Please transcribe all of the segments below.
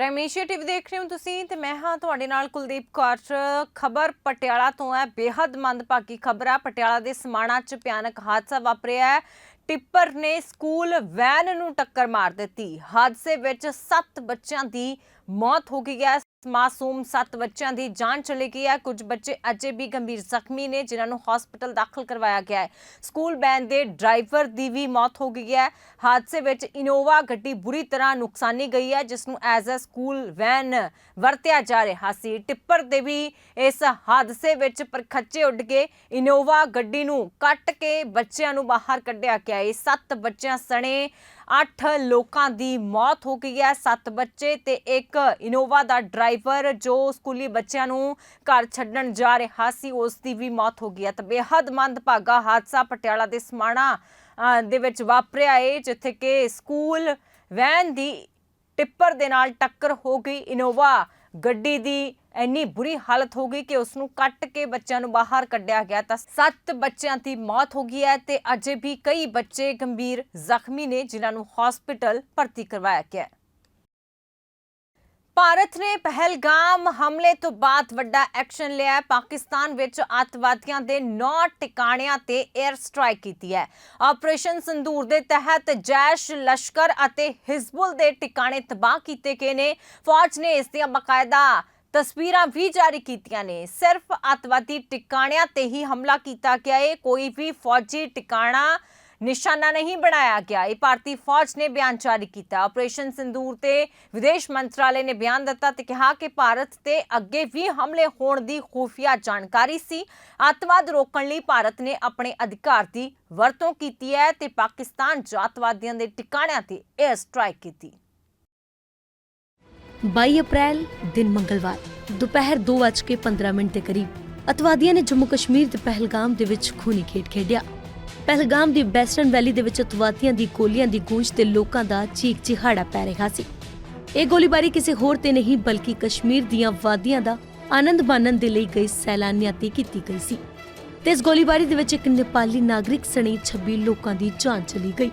Prime Asia TV ਦੇਖ ਰਹੇ ਹੋ ਤੁਸੀਂ ਤੇ ਮੈਂ ਹਾਂ ਤੁਹਾਡੇ ਨਾਲ ਕੁਲਦੀਪ ਕੌਰ ਖਬਰ ਪਟਿਆਲਾ ਤੋਂ ਹੈ, ਬੇਹੱਦ ਮੰਦਭਾਗੀ ਖਬਰ ਹੈ ਪਟਿਆਲਾ ਦੇ ਸਮਾਣਾ 'ਚ ਭਿਆਨਕ ਹਾਦਸਾ ਵਾਪਰਿਆ ਹੈ। ਟਿੱਪਰ ਨੇ ਸਕੂਲ ਵੈਨ ਨੂੰ ਟੱਕਰ ਮਾਰ ਦਿੱਤੀ। ਹਾਦਸੇ ਵਿੱਚ 7 ਬੱਚਿਆਂ ਦੀ ਮੌਤ ਹੋ ਗਈ ਹੈ। ਮਾਸੂਮ 7 ਬੱਚਿਆਂ ਦੀ ਜਾਨ ਚਲੀ ਗਈ ਹੈ। ਕੁਝ ਬੱਚੇ ਅਜੇ ਵੀ ਗੰਭੀਰ ਜ਼ਖਮੀ ਨੇ, ਜਿਨ੍ਹਾਂ ਨੂੰ ਹਸਪਤਾਲ ਦਾਖਲ ਕਰਵਾਇਆ ਗਿਆ ਹੈ। ਸਕੂਲ ਵੈਨ ਦੇ ਡਰਾਈਵਰ ਦੀ ਵੀ ਮੌਤ ਹੋ ਗਈ ਹੈ। ਹਾਦਸੇ ਵਿੱਚ ਇਨੋਵਾ ਗੱਡੀ ਬੁਰੀ ਤਰ੍ਹਾਂ ਨੁਕਸਾਨੀ ਗਈ ਹੈ, ਜਿਸ ਨੂੰ ਐਜ਼ ਅ ਸਕੂਲ ਵੈਨ ਵਰਤਿਆ ਜਾ ਰਿਹਾ ਸੀ। ਟਿੱਪਰ ਦੇ ਵੀ ਇਸ ਹਾਦਸੇ ਵਿੱਚ ਪਰਖੱਚੇ ਉੱਡ ਗਏ। ਇਨੋਵਾ ਗੱਡੀ ਨੂੰ ਕੱਟ ਕੇ ਬੱਚਿਆਂ ਨੂੰ ਬਾਹਰ ਕੱਢਿਆ ਗਿਆ ਇਹ ਸੱਤ ਬੱਚਿਆਂ ਸਣੇ 8 ਲੋਕਾਂ ਦੀ ਮੌਤ ਹੋ ਗਈ ਹੈ। 7 ਬੱਚੇ ਤੇ ਇੱਕ ਇਨੋਵਾ ਦਾ ਡਰਾਈਵਰ ਜੋ ਸਕੂਲੀ ਬੱਚਿਆਂ ਨੂੰ ਘਰ ਛੱਡਣ ਜਾ ਰਿਹਾ ਸੀ, ਉਸ ਦੀ ਵੀ ਮੌਤ ਹੋ ਗਈ ਹੈ। ਤਾਂ ਬੇहद ਮੰਦਭਾਗਾ ਹਾਦਸਾ ਪਟਿਆਲਾ ਦੇ ਸਮਾਣਾ ਦੇ ਵਿੱਚ ਵਾਪਰਿਆ ਏ, ਜਿੱਥੇ ਕਿ ਸਕੂਲ ਵੈਨ ਦੀ ਟਿੱਪਰ ਦੇ ਨਾਲ ਟੱਕਰ ਹੋ ਗਈ। ਇਨੋਵਾ ਗੱਡੀ ਦੀ ਇੰਨੀ ਬੁਰੀ ਹਾਲਤ ਹੋ ਗਈ ਕਿ ਉਸ ਨੂੰ ਕੱਟ ਕੇ ਬੱਚਿਆਂ ਨੂੰ ਬਾਹਰ ਕੱਢਿਆ ਗਿਆ। ਤਾਂ ਸੱਤ ਬੱਚਿਆਂ ਦੀ ਮੌਤ ਹੋ ਗਈ ਹੈ ਤੇ ਅਜੇ ਵੀ ਕਈ ਬੱਚੇ ਗੰਭੀਰ ਜ਼ਖਮੀ ਨੇ, ਜਿਨ੍ਹਾਂ ਨੂੰ ਹਸਪੀਟਲ ਭਰਤੀ ਕਰਵਾਇਆ ਗਿਆ ਹੈ। ਭਾਰਤ ਨੇ ਪਹਿਲਗਾਮ ਹਮਲੇ ਤੋਂ ਬਾਅਦ ਵੱਡਾ ਐਕਸ਼ਨ ਲਿਆ ਹੈ। ਪਾਕਿਸਤਾਨ ਵਿੱਚ ਅੱਤਵਾਦੀਆਂ ਦੇ 9 ਟਿਕਾਣਿਆਂ ਤੇ 에ਅਰ ਸਟ੍ਰਾਈਕ ਕੀਤੀ ਹੈ। ਆਪਰੇਸ਼ਨ ਸੰਦੂਰ ਦੇ ਤਹਿਤ ਜੈਸ਼, ਲਸ਼ਕਰ ਅਤੇ ਹਿਜ਼ਬੁਲ ਦੇ ਟਿਕਾਣੇ ਤਬਾਹ ਕੀਤੇ ਗਏ ਨੇ। ਫੌਜ ਨੇ ਇਸ ਦੀਆਂ ਬਕਾਇਦਾ ਤਸਵੀਰਾਂ ਵੀ ਜਾਰੀ ਕੀਤੀਆਂ ਨੇ। ਸਿਰਫ ਅੱਤਵਾਦੀ ਟਿਕਾਣਿਆਂ ਤੇ ਹੀ ਹਮਲਾ ਕੀਤਾ ਗਿਆ ਹੈ। ਕੋਈ ਵੀ ਫੌਜੀ ਟਿਕਾਣਾ ਨਿਸ਼ਾਨਾ ਨਹੀਂ ਬਣਾਇਆ ਗਿਆ। ਇਹ ਭਾਰਤੀ ਫੌਜ ਨੇ ਬਿਆਨ ਜਾਰੀ ਕੀਤਾ। ਆਪਰੇਸ਼ਨ ਸਿੰਦੂਰ ਤੇ ਵਿਦੇਸ਼ ਮੰਤਰਾਲੇ ਨੇ ਬਿਆਨ ਦਿੱਤਾ ਤੇ ਕਿਹਾ ਕਿ ਭਾਰਤ ਤੇ ਅੱਗੇ ਵੀ ਹਮਲੇ ਹੋਣ ਦੀ ਖੂਫੀਆ ਜਾਣਕਾਰੀ ਸੀ। ਅੱਤਵਾਦ ਰੋਕਣ ਲਈ ਭਾਰਤ ਨੇ ਆਪਣੇ ਅਧਿਕਾਰ ਦੀ ਵਰਤੋਂ ਕੀਤੀ ਹੈ ਤੇ ਪਾਕਿਸਤਾਨ 'ਚ ਅੱਤਵਾਦੀਆਂ ਦੇ ਟਿਕਾਣਿਆਂ ਤੇ 에ਅਰ ਸਟ੍ਰਾਈਕ ਕੀਤੀ। 22 ਅਪ੍ਰੈਲ, ਦਿਨ ਮੰਗਲਵਾਰ। ਦੁਪਹਿਰ 2:15 ਮਿੰਟ ਦੇ ਕਰੀਬ ਅਤਵਾਦੀਆਂ ਨੇ ਜੰਮੂ ਕਸ਼ਮੀਰ ਦੇ ਪਹਿਲਗਾਮ ਦੇ ਵਿੱਚ ਖੂਨੀ ਖੇਡ ਖੇਡਿਆ। ਪਹਿਲਗਾਮ ਦੀ ਵੈਸਟਰਨ ਵੈਲੀ ਦੇ ਵਿੱਚ ਅਤਵਾਦੀਆਂ ਦੀ ਗੋਲੀਆਂ ਦੀ ਗੂੰਜ ਤੇ ਲੋਕਾਂ ਦਾ ਚੀਕ ਚਿਹਾੜਾ ਪੈ ਰਿਹਾ ਸੀ। ਇਹ ਗੋਲੀਬਾਰੀ ਕਿਸੇ ਹੋਰ ਤੇ ਨਹੀਂ ਬਲਕਿ ਕਸ਼ਮੀਰ ਦੀਆਂ ਵਾਦੀਆਂ ਦਾ ਆਨੰਦ ਮਾਣਨ ਦੇ ਲਈ ਗਏ ਸੈਲਾਨੀਆਂ ਤੇ ਕੀਤੀ ਗਈ ਸੀ। ਤੇ ਇਸ ਗੋਲੀਬਾਰੀ ਦੇ ਵਿੱਚ ਇੱਕ ਨੇਪਾਲੀ ਨਾਗਰਿਕ ਸਣੇ 26 ਲੋਕਾਂ ਦੀ ਜਾਨ ਚਲੀ ਗਈ।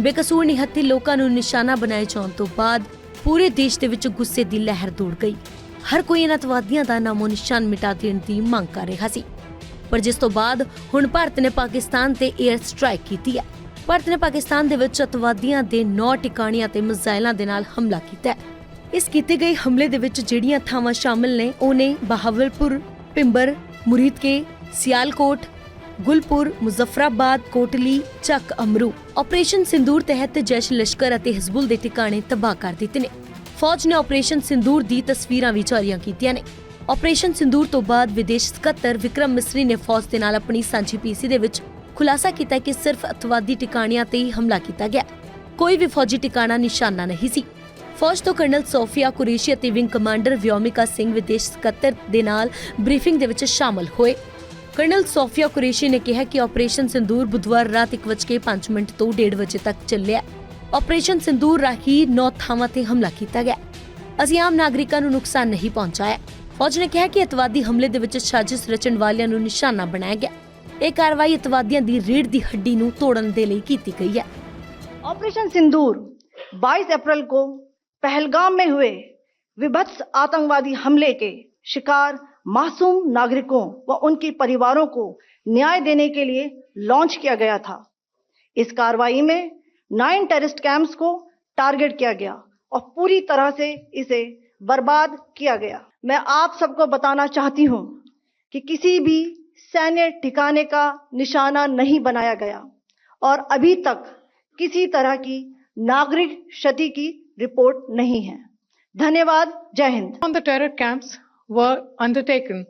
ਬੇਕਸੂਰ ਨਿਹੱਥੇ ਲੋਕਾਂ ਨੂੰ ਨਿਸ਼ਾਨਾ ਬਣਾਏ ਜਾਣ ਤੋਂ ਬਾਅਦ ਪੂਰੇ ਦੇਸ਼ ਦੇ ਵਿੱਚ ਗੁੱਸੇ ਦੀ ਲਹਿਰ ਦੌੜ ਗਈ। ਹਰ ਕੋਈ ਇਹਨਾਂ ਅਤਵਾਦੀਆਂ ਦਾ ਨਾਮੋ ਨਿਸ਼ਾਨ ਮਿਟਾ ਦੇਣ ਦੀ ਮੰਗ ਕਰ ਰਿਹਾ ਸੀ। ਪਰ ਜਿਸ ਤੋਂ ਬਾਅਦ ਹੁਣ ਭਾਰਤ ਨੇ ਪਾਕਿਸਤਾਨ ਤੇ 에ਅਰ ਸਟ੍ਰਾਈਕ ਕੀਤੀ ਹੈ। ਭਾਰਤ ਨੇ ਪਾਕਿਸਤਾਨ ਦੇ ਵਿੱਚ ਅਤਵਾਦੀਆਂ ਦੇ 9 ਟਿਕਾਣਿਆਂ ਤੇ ਮਿਜ਼ਾਈਲਾਂ ਦੇ ਨਾਲ ਹਮਲਾ ਕੀਤਾ ਹੈ। ਇਸ ਕੀਤੇ ਗਏ ਹਮਲੇ ਦੇ ਵਿੱਚ ਜਿਹੜੀਆਂ ਥਾਵਾਂ ਸ਼ਾਮਲ ਨੇ, ਉਹ ਨੇ ਬਹਾਵਲਪੁਰ, ਪਿੰਬਰ, ਮੁਰੀਦਕੇ, ਸਿਆਲਕੋਟ, ਗੁਲਪੁਰ, ਮੁਜ਼ਫਰਾਬਾਦ, ਕੋਟਲੀ ਚੱਕ ਅਮਰੂ। ਆਪਰੇਸ਼ਨ ਸਿੰਦੂਰ ਤਹਿਤ ਜੈਸ਼ ਲਸ਼ਕਰ ਅਤੇ ਹਿਜ਼ਬੁਲ ਦੇ ਟਿਕਾਣੇ ਤਬਾਹ ਕਰ ਦਿੱਤੇ ਨੇ। ਫੌਜ ਨੇ ਆਪਰੇਸ਼ਨ ਸਿੰਦੂਰ ਦੀ ਤਸਵੀਰਾਂ ਵੀ ਜਾਰੀਆਂ ਕੀਤੀਆਂ ਨੇ। ਆਪਰੇਸ਼ਨ ਸਿੰਦੂਰ ਤੋਂ ਬਾਅਦ ਵਿਦੇਸ਼ ਸਕੱਤਰ ਵਿਕਰਮ ਮਿਸਰੀ ਨੇ ਫੌਜ ਦੇ ਨਾਲ ਆਪਣੀ ਸਾਂਝੀ ਪੀਸੀ ਦੇ ਵਿੱਚ ਖੁਲਾਸਾ ਕੀਤਾ ਕਿ ਸਿਰਫ ਅਤਵਾਦੀ ਟਿਕਾਣਿਆਂ ਤੇ ਹੀ ਹਮਲਾ ਕੀਤਾ ਗਿਆ। ਕੋਈ ਵੀ ਫੌਜੀ ਟਿਕਾਣਾ ਨਿਸ਼ਾਨਾ ਨਹੀਂ ਸੀ। ਫੌਜ ਤੋਂ ਕਰਨਲ ਸੋਫੀਆ ਕੁਰੇਸ਼ੀ ਅਤੇ ਵਿੰਗ ਕਮਾਂਡਰ ਵਿਓਮਿਕਾ ਸਿੰਘ ਵਿਦੇਸ਼ ਸਕੱਤਰ ਦੇ ਨਾਲ ਬਰੀਫਿੰਗ ਦੇ ਵਿੱਚ ਸ਼ਾਮਲ ਹੋਏ। ਕਰਨਲ ਸੋਫੀਆ ਕੁਰੇਸ਼ੀ ਨੇ ਕਿਹਾ ਕਿ ਆਪਰੇਸ਼ਨ ਸਿੰਦੂਰ ਬੁੱਧਵਾਰ ਰਾਤ 1:05 ਮਿੰਟ ਤੋਂ 1:30 ਵਜੇ ਤੱਕ ਚੱਲਿਆ। ਆਪਰੇਸ਼ਨ ਸਿੰਦੂਰ ਰਾਹੀਂ ਨੌ ਥਾਵਾਂ ਤੇ ਹਮਲਾ ਕੀਤਾ ਗਿਆ। ਅਸੀਂ ਆਮ ਨਾਗਰਿਕਾਂ ਨੂੰ ਨੁਕਸਾਨ ਨਹੀਂ ਪਹੁੰਚਾਇਆ। ਫੌਜ ਨੇ ਕਿਹਾ ਕਿ ਅਤਵਾਦੀ ਹਮਲੇ ਦੇ ਵਿੱਚ ਸਾਜ਼ਿਸ਼ ਰਚਣ ਵਾਲਿਆਂ ਨੂੰ ਨਿਸ਼ਾਨਾ ਬਣਾਇਆ ਗਿਆ ਇਹ ਕਾਰਵਾਈ ਅਤਵਾਦੀਆਂ ਦੀ ਰੀੜ ਦੀ ਹੱਡੀ ਨੂੰ ਤੋੜਨ ਦੇ ਲਈ ਕੀਤੀ ਗਈ ਹੈ ऑपरेशन सिंदूर 22 अप्रैल को पहलगाम में हुए विभत्स आतंकवादी हमले के शिकार मासूम नागरिकों व उनके परिवारों को न्याय देने के लिए लॉन्च किया गया था इस कार्रवाई में नाइन टेररिस्ट कैंप्स को टारगेट किया गया और पूरी तरह से इसे बर्बाद किया गया मैं आप सबको बताना चाहती हूँ कि किसी भी सैन्य ठिकाने का निशाना नहीं बनाया गया और अभी तक किसी तरह की नागरिक क्षति की रिपोर्ट नहीं है। धन्यवाद। जय Hind. On the terror camps were undertaken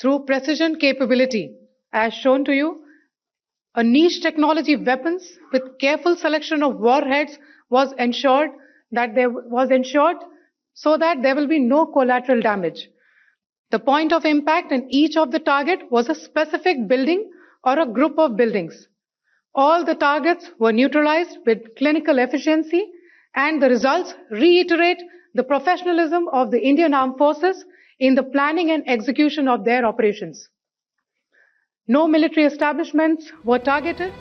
through precision capability as shown to you a niche technology weapon with careful selection of warheads was ensured that there was ensured so that there will be no collateral damage the point of impact in each of the target was a specific building or a group of buildings all the targets were neutralized with clinical efficiency, and the results reiterate the professionalism of the Indian Armed Forces in the planning and execution of their operations. No military establishments were targeted.